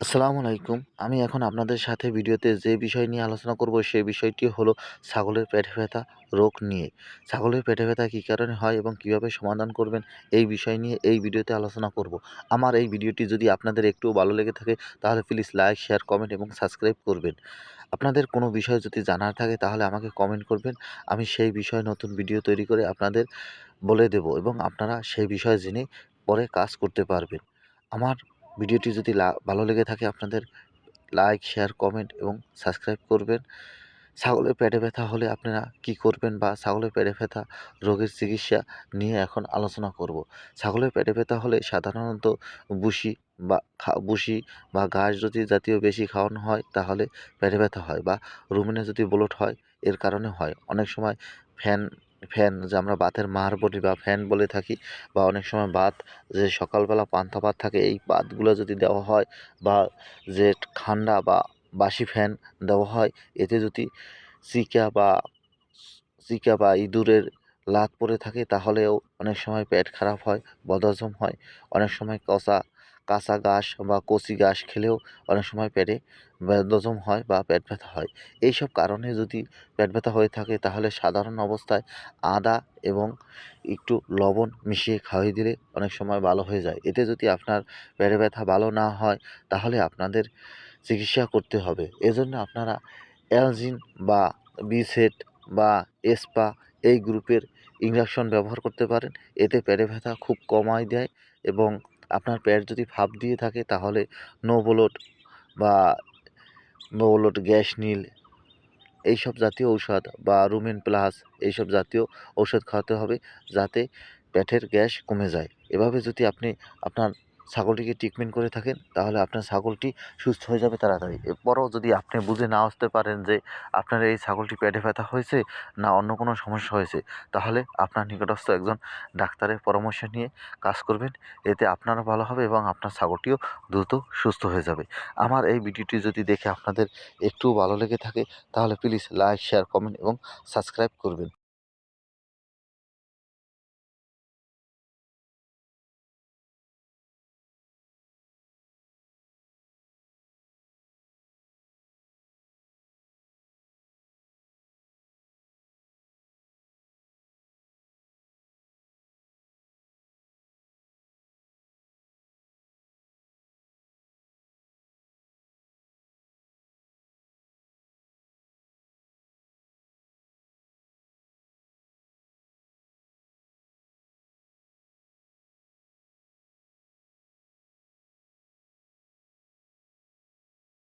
আসসালামু আলাইকুম। আমি এখন আপনাদের সাথে ভিডিওতে যে বিষয় নিয়ে আলোচনা করব সেই বিষয়টি হলো ছাগলের পেটে ব্যথা রোগ নিয়ে। ছাগলের পেটে ব্যথা কী কারণে হয় এবং কীভাবে সমাধান করবেন এই বিষয় নিয়ে এই ভিডিওতে আলোচনা করব। আমার এই ভিডিওটি যদি আপনাদের একটু ভালো লেগে থাকে তাহলে প্লিজ লাইক, শেয়ার, কমেন্ট এবং সাবস্ক্রাইব করবেন। আপনাদের কোনো বিষয় যদি জানার থাকে তাহলে আমাকে কমেন্ট করবেন। আমি সেই বিষয়ে নতুন ভিডিও তৈরি করে আপনাদের বলে দেব এবং আপনারা সেই বিষয় জেনে পরে কাজ করতে পারবেন। আমার ভিডিওটি যদি ভালো লেগে থাকে আপনাদের লাইক শেয়ার কমেন্ট এবং সাবস্ক্রাইব করবেন। ছাগলের পেটে ব্যথা হলে আপনারা কি করবেন বা ছাগলের পেটে ব্যথা, রোগের চিকিৎসা নিয়ে এখন আলোচনা করব। ছাগলের পেটে ব্যথা হলে সাধারণত বুসি বা খা- বুসি বা ঘাস যদি জাতীয় বেশি খাওয়ানো হয় তাহলে পেটে ব্যথা হয় বা রুমিনে যদি ব্লট হয় এর কারণে হয়। অনেক সময় ফ্যান ফ্যান যে আমরা বাতের মার বলি বা ফ্যান বলে থাকি বা অনেক সময় বাত যে সকালবেলা পান্তা ভাত থাকে, এই ভাতগুলো যদি দেওয়া হয় বা যে ঠান্ডা বা বাসি ফ্যান দেওয়া হয়, এতে যদি চিকা বা চিকা বা ইঁদুরের লাত পড়ে থাকে, তাহলেও অনেক সময় পেট খারাপ হয়, বদহজম হয়, অনেক সময় কষা কাঁচা ঘাস বা কচি ঘাস খেলেও অনেক সময় পেটে বদহজম হয় বা পেট ব্যথা হয়। এইসব কারণে যদি পেট ব্যথা হয়ে থাকে তাহলে সাধারণ অবস্থায় আদা এবং একটু লবণ মিশিয়ে খাইয়ে দিলে অনেক সময় ভালো হয়ে যায়। এতে যদি আপনার পেটে ব্যথা ভালো না হয় তাহলে আপনাদের চিকিৎসা করতে হবে। এজন্য আপনারা অ্যালজিন বা বিসেট বা এসপা এই গ্রুপের ইঞ্জেকশন ব্যবহার করতে পারেন। এতে পেটে ব্যথা খুব কমায় দেয় এবং আপনার পেট যদি ফাঁপ দিয়ে থাকে, তাহলে নো বোলট বা ব্লোট গ্যাস নীল, এইসব জাতীয় ঔষধ বা রুমেন প্লাস এইসব জাতীয় ঔষধ খাওয়াতে হবে যাতে পেটের গ্যাস কমে যায়। এভাবে যদি আপনি আপনার ছাগলটিকে ট্রিটমেন্ট করে থাকেন, তাহলে আপনার ছাগলটি সুস্থ হয়ে যাবে তাড়াতাড়ি। এরপরও যদি আপনি বুঝে না আসতে পারেন যে আপনার এই ছাগলটি পেটে ব্যথা হয়েছে না অন্য কোনো সমস্যা হয়েছে, তাহলে আপনার নিকটস্থ একজন ডাক্তারের পরামর্শ নিয়ে কাজ করবেন। এতে আপনারও ভালো হবে এবং আপনার ছাগলটিও দ্রুত সুস্থ হয়ে যাবে। আমার এই ভিডিওটি যদি দেখে আপনাদের একটু ভালো লেগে থাকে, তাহলে প্লিজ লাইক শেয়ার কমেন্ট এবং সাবস্ক্রাইব করবেন।